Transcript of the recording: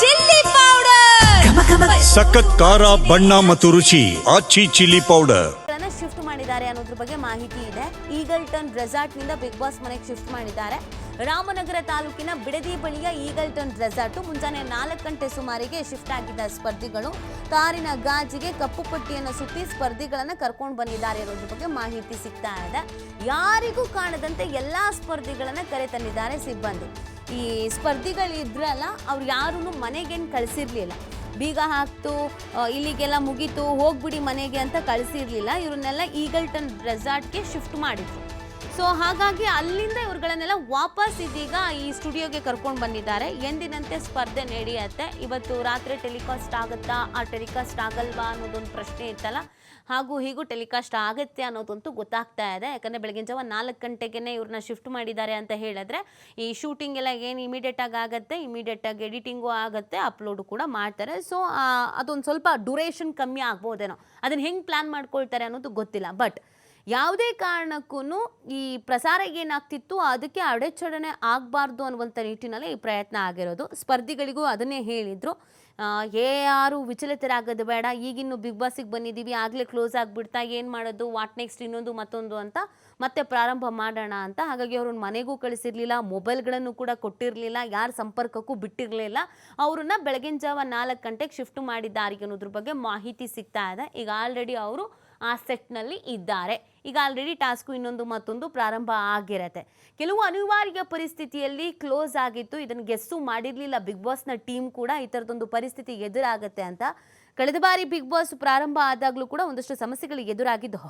Chilli powder. ಸಖತ್ ಖಾರ ಬಣ್ಣ ಮತ್ತು ರುಚಿ ಆಚಿ ಚಿಲ್ಲಿ ಪೌಡರ್. ಶಿಫ್ಟ್ ಮಾಡಿದ್ದಾರೆ ಅನ್ನೋದ್ರ ಬಗ್ಗೆ ಮಾಹಿತಿ ಇದೆ. ಈಗಲ್ಟನ್ ರೆಸಾರ್ಟ್ನಿಂದ ಬಿಗ್ ಬಾಸ್ ಮನೆಗೆ ಶಿಫ್ಟ್ ಮಾಡಿದ್ದಾರೆ. ರಾಮನಗರ ತಾಲೂಕಿನ ಬಿಡದಿ ಬಳಿಯ ಈಗಲ್ಟನ್ ರೆಸಾರ್ಟ್ ಮುಂಜಾನೆ ನಾಲ್ಕು ಗಂಟೆ ಸುಮಾರಿಗೆ ಶಿಫ್ಟ್ ಆಗಿದ್ದ ಸ್ಪರ್ಧಿಗಳು. ಕಾರಿನ ಗಾಜಿಗೆ ಕಪ್ಪು ಪಟ್ಟಿಯನ್ನು ಸುತ್ತಿ ಸ್ಪರ್ಧಿಗಳನ್ನ ಕರ್ಕೊಂಡು ಬಂದಿದ್ದಾರೆ ಅನ್ನೋದ್ರ ಬಗ್ಗೆ ಮಾಹಿತಿ ಸಿಗ್ತಾ ಇದೆ. ಯಾರಿಗೂ ಕಾಣದಂತೆ ಎಲ್ಲಾ ಸ್ಪರ್ಧಿಗಳನ್ನ ಕರೆ ತಂದಿದ್ದಾರೆ ಸಿಬ್ಬಂದಿ. ಈ ಸ್ಪರ್ಧಿಗಳಿದ್ರಲ್ಲ, ಅವ್ರು ಯಾರೂ ಮನೆಗೇನು ಕಳಿಸಿರ್ಲಿಲ್ಲ. ಬೀಗ ಹಾಕ್ತು ಇಲ್ಲಿಗೆಲ್ಲ ಮುಗೀತು, ಹೋಗ್ಬಿಡಿ ಮನೆಗೆ ಅಂತ ಕಳಿಸಿರ್ಲಿಲ್ಲ. ಇವ್ರನ್ನೆಲ್ಲ ಈಗಲ್ಟನ್ ರೆಸಾರ್ಟ್ಗೆ ಶಿಫ್ಟ್ ಮಾಡಿದ್ರು. ಸೊ ಹಾಗಾಗಿ ಅಲ್ಲಿಂದ ಇವ್ರುಗಳನ್ನೆಲ್ಲ ವಾಪಸ್ ಇದೀಗ ಈ ಸ್ಟುಡಿಯೋಗೆ ಕರ್ಕೊಂಡು ಬಂದಿದ್ದಾರೆ. ಎಂದಿನಂತೆ ಸ್ಪರ್ಧೆ ನಡೆಯುತ್ತೆ. ಇವತ್ತು ರಾತ್ರಿ ಟೆಲಿಕಾಸ್ಟ್ ಆಗುತ್ತಾ? ಆ ಟೆಲಿಕಾಸ್ಟ್ ಆಗಲ್ವಾ ಅನ್ನೋದೊಂದು ಪ್ರಶ್ನೆ ಇತ್ತಲ್ಲ? ಹಾಗೂ ಹೀಗೂ ಟೆಲಿಕಾಸ್ಟ್ ಆಗುತ್ತೆ ಅನ್ನೋದಂತೂ ಗೊತ್ತಾಗ್ತಾ ಇದೆ. ಯಾಕಂದರೆ ಬೆಳಗಿನ ಜಾವ ನಾಲ್ಕು ಗಂಟೆಗೆ ಇವ್ರನ್ನ ಶಿಫ್ಟ್ ಮಾಡಿದ್ದಾರೆ ಅಂತ ಹೇಳಿದ್ರೆ, ಈ ಶೂಟಿಂಗ್ ಎಲ್ಲ ಏನು ಇಮಿಡಿಯೇಟ್ ಆಗಿ ಆಗುತ್ತೆ? ಇಮಿಡಿಯೇಟ್ ಆಗಿ ಎಡಿಟಿಂಗು ಆಗುತ್ತೆ. ಅಪ್ಲೋಡು ಕೂಡ ಮಾಡ್ತಾರೆ. ಸೊ ಅದೊಂದು ಸ್ವಲ್ಪ ಡ್ಯೂರೇಷನ್ ಕಮ್ಮಿ ಆಗ್ಬೋದೇನೋ. ಅದನ್ನು ಹೆಂಗೆ ಪ್ಲ್ಯಾನ್ ಮಾಡ್ಕೊಳ್ತಾರೆ ಅನ್ನೋದು ಗೊತ್ತಿಲ್ಲ. ಬಟ್ ಯಾವುದೇ ಕಾರಣಕ್ಕೂ ಈ ಪ್ರಸಾರ ಏನಾಗ್ತಿತ್ತು ಅದಕ್ಕೆ ಅಡೆಚಡಣೆ ಆಗಬಾರ್ದು ಅನ್ನುವಂಥ ನಿಟ್ಟಿನಲ್ಲಿ ಈ ಪ್ರಯತ್ನ ಆಗಿರೋದು. ಸ್ಪರ್ಧಿಗಳಿಗೂ ಅದನ್ನೇ ಹೇಳಿದರು. ಯಾರು ವಿಚಲಿತರಾಗೋದು ಬೇಡ, ಈಗಿನ್ನು ಬಿಗ್ ಬಾಸಿಗೆ ಬಂದಿದ್ದೀವಿ, ಆಗಲೇ ಕ್ಲೋಸ್ ಆಗಿಬಿಡ್ತಾ, ಏನು ಮಾಡೋದು, ವಾಟ್ ನೆಕ್ಸ್ಟ್ ಇನ್ನೊಂದು ಮತ್ತೊಂದು ಅಂತ ಮತ್ತೆ ಪ್ರಾರಂಭ ಮಾಡೋಣ ಅಂತ. ಹಾಗಾಗಿ ಅವ್ರನ್ನ ಮನೆಗೂ ಕಳಿಸಿರ್ಲಿಲ್ಲ, ಮೊಬೈಲ್ಗಳನ್ನು ಕೂಡ ಕೊಟ್ಟಿರಲಿಲ್ಲ, ಯಾರ ಸಂಪರ್ಕಕ್ಕೂ ಬಿಟ್ಟಿರಲಿಲ್ಲ. ಅವ್ರನ್ನ ಬೆಳಗಿನ ಜಾವ ನಾಲ್ಕು ಗಂಟೆಗೆ ಶಿಫ್ಟ್ ಮಾಡಿದ್ದಾರೆ ಅನ್ನೋದ್ರ ಬಗ್ಗೆ ಮಾಹಿತಿ ಸಿಗ್ತಾ ಇದೆ. ಈಗ ಆಲ್ರೆಡಿ ಅವರು ಆ ಸೆಟ್ನಲ್ಲಿ ಇದ್ದಾರೆ. ಈಗ ಆಲ್ರೆಡಿ ಟಾಸ್ಕು ಇನ್ನೊಂದು ಮತ್ತೊಂದು ಪ್ರಾರಂಭ ಆಗಿರತ್ತೆ. ಕೆಲವು ಅನಿವಾರ್ಯ ಪರಿಸ್ಥಿತಿಯಲ್ಲಿ ಕ್ಲೋಸ್ ಆಗಿತ್ತು. ಇದನ್ನು ಗೆಸ್ಸು ಮಾಡಿರಲಿಲ್ಲ. ಬಿಗ್ ಬಾಸ್ನ ಟೀಮ್ ಕೂಡ ಈ ಥರದೊಂದು ಪರಿಸ್ಥಿತಿ ಎದುರಾಗುತ್ತೆ ಅಂತ. ಕಳೆದ ಬಾರಿ ಬಿಗ್ ಬಾಸ್ ಪ್ರಾರಂಭ ಆದಾಗಲೂ ಕೂಡ ಒಂದಷ್ಟು ಸಮಸ್ಯೆಗಳು ಎದುರಾಗಿದ್ದು